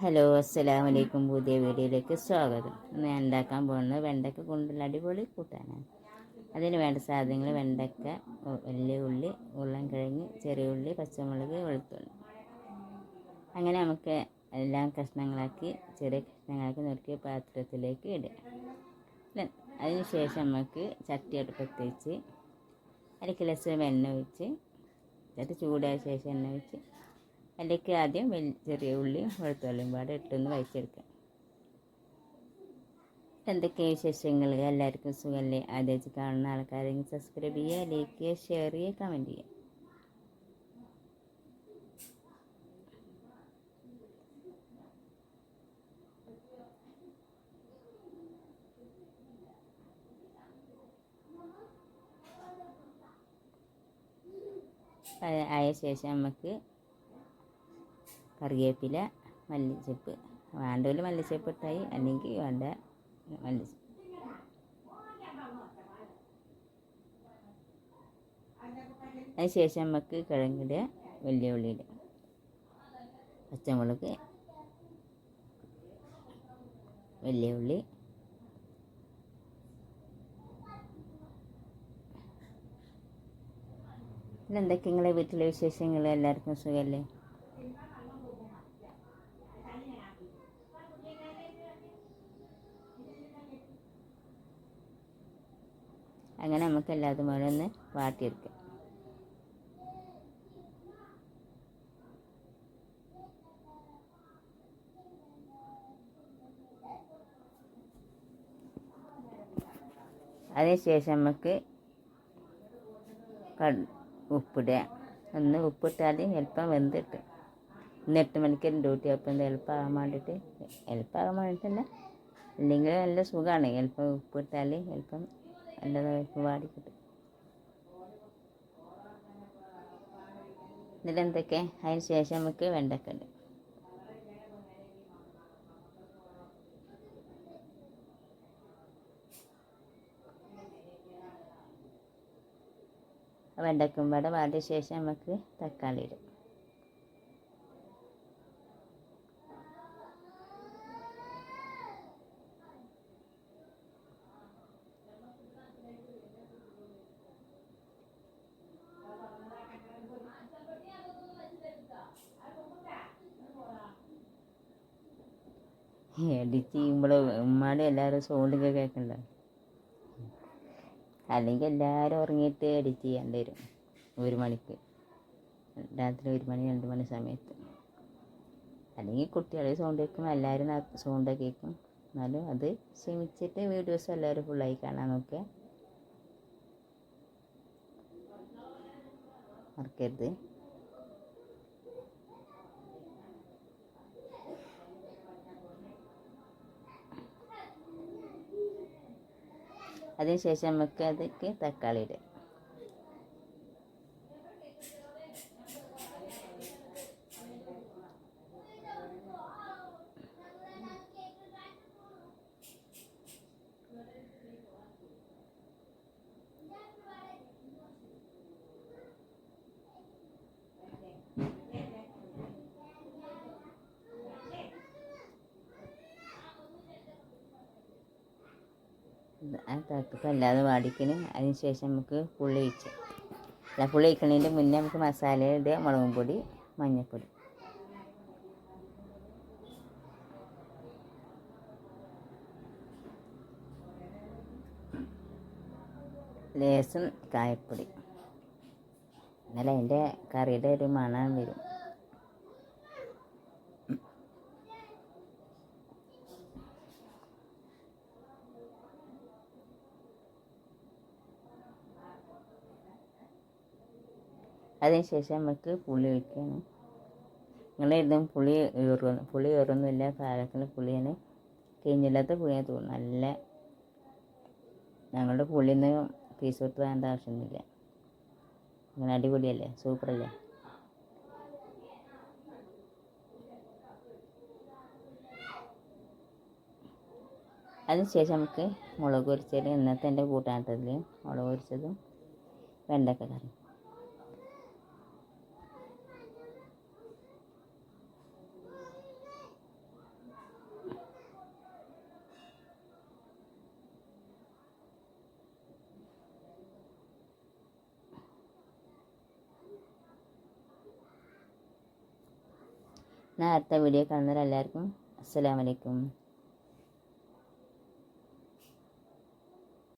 Hello അസ്സലാമു അലൈക്കും പുതിയ വീഡിയോയിലേക്ക് സ്വാഗതം. ഇന്ന് ഞാൻ ഉണ്ടാക്കാൻ പോകുന്നത് വെണ്ടയ്ക്ക കൊണ്ടുള്ള അടിപൊളി കൂട്ടാനാണ്. അതിന് വേണ്ട സാധനങ്ങൾ വെണ്ടയ്ക്ക വലിയ ഉള്ളി ഉരുളൻകിഴങ്ങ് ചെറിയ ഉള്ളി പച്ചമുളക് വെളുത്തുള്ളി. അങ്ങനെ നമുക്ക് എല്ലാം കഷ്ണങ്ങളാക്കി ചെറിയ കഷ്ണങ്ങളാക്കി നുറുക്കി പാത്രത്തിലേക്ക് ഇടുക. ല- അതിന് ശേഷം നമുക്ക് ചട്ടി അടുപ്പത്ത് വെച്ച് അര ഗ്ലാസ് എണ്ണ ഒഴിച്ച് ചട്ടി ചൂടായ ശേഷം എണ്ണ ഒഴിച്ച് അതിലേക്ക് ആദ്യം ചെറിയ ഉള്ളിയും വെളുത്തുള്ളിയും പാടെ ഇട്ടൊന്ന് വഴിച്ചെടുക്കാം എന്തൊക്കെ വിശേഷങ്ങൾ? എല്ലാവർക്കും സുഖമല്ലേ ആദ്യമായിട്ട് കാണുന്ന ആൾക്കാരെങ്കിൽ സബ്സ്ക്രൈബ് ചെയ്യുക ലൈക്ക് ചെയ്യുക ഷെയർ ചെയ്യുക കമന്റ് ചെയ്യുക. ആയ ശേഷം നമുക്ക് കറിവേപ്പില മല്ലിച്ചപ്പ്. വേണ്ടവർ മല്ലിച്ചപ്പ് ഇട്ടായി അല്ലെങ്കിൽ വേണ്ട മല്ലി അതിന് ശേഷം നമുക്ക് കിഴങ്ങിടുക വലിയ ഉള്ളി ഇടുക പച്ചമുളക് വലിയ ഉള്ളി പിന്നെ എന്തൊക്കെ നിങ്ങളെ വീട്ടിലെ വിശേഷങ്ങൾ എല്ലാവർക്കും സുഖമല്ലേ അങ്ങനെ നമുക്ക് എല്ലാതും കൂടെ ഒന്ന് വാട്ടിയെടുക്കാം. അതിനുശേഷം നമുക്ക് ഉപ്പിടുക. ഒന്ന് ഉപ്പിട്ടാൽ എളുപ്പം വെന്തിട്ട്. ഇന്ന് എട്ട് മണിക്ക് ഡ്യൂട്ടി അപ്പം ഇത് എളുപ്പമാകാൻ വേണ്ടിയിട്ട് എളുപ്പമാകാൻ വേണ്ടിയിട്ടല്ല അല്ലെങ്കിൽ നല്ല സുഖമാണ്. എളുപ്പം ഉപ്പിട്ടാൽ എളുപ്പം നല്ലതായിട്ട് വാടി കിട്ടും എന്നിട്ട് എന്തൊക്കെ അതിന് ശേഷം നമുക്ക് വെണ്ടക്ക ഉണ്ട് വെണ്ടയ്ക്കും പാടെ വാടിയ ശേഷം നമുക്ക് തക്കാളി ഇടും. എഡിറ്റ് ചെയ്യുമ്പോൾ ഉമ്മാടെ എല്ലാവരും സൗണ്ടൊക്കെ കേൾക്കണ്ട അല്ലെങ്കിൽ എല്ലാവരും ഉറങ്ങിയിട്ട് എഡിറ്റ് ചെയ്യേണ്ടി വരും ഒരു മണിക്ക്. രാത്രി ഒരു മണി രണ്ട് മണി സമയത്ത്. അല്ലെങ്കിൽ കുട്ടികളെ സൗണ്ട് കേൾക്കും എല്ലാവരും സൗണ്ട് കേൾക്കും എന്നാലും അത് ക്ഷമിച്ചിട്ട് വീഡിയോസ് എല്ലാവരും ഫുള്ളായി കാണാൻ നോക്കുക. മറക്കരുത്. അതിനുശേഷം നമുക്ക് അതിലേക്ക് തക്കാളി ഇടുക. ആ തട്ടിപ്പ് അല്ലാതെ വാടിക്കണ് അതിന് ശേഷം നമുക്ക് പുളി ഒഴിച്ച്. അല്ല പുളി ഒഴിക്കണതിന്റെ മുന്നേ നമുക്ക് മസാല ഇടുക മുളകും പൊടി മഞ്ഞൾപ്പൊടി. ലേസും കായപ്പൊടി. എന്നാലും അതിന്റെ കറിയുടെ ഒരു മണം വരും. അതിനുശേഷം നമുക്ക് പുളി ഒഴിക്കണം. നിങ്ങളിതും പുളി ഏറുന്നു പുളി ഏറൊന്നുമില്ല. പാകത്തിന് പുളിയാണ് കഴിഞ്ഞില്ലാത്ത പുളിയാണ് തോന്നുന്നു നല്ല ഞങ്ങളുടെ പുളിന്ന് പീസ് കൊടുത്ത് വേണ്ട ആവശ്യമൊന്നുമില്ല. അങ്ങനെ അടിപൊളിയല്ലേ? സൂപ്പറല്ലേ? അതിനുശേഷം നമുക്ക് മുളക് പൊരിച്ചത് ഇന്നത്തെ എന്റെ കൂട്ടാട്ടത്തിൽ മുളക് പൊരിച്ചതും വെണ്ടക്ക കറി അടുത്ത വീഡിയോ കാണുന്നവരെല്ലാവർക്കും അസ്സലാമലൈക്കും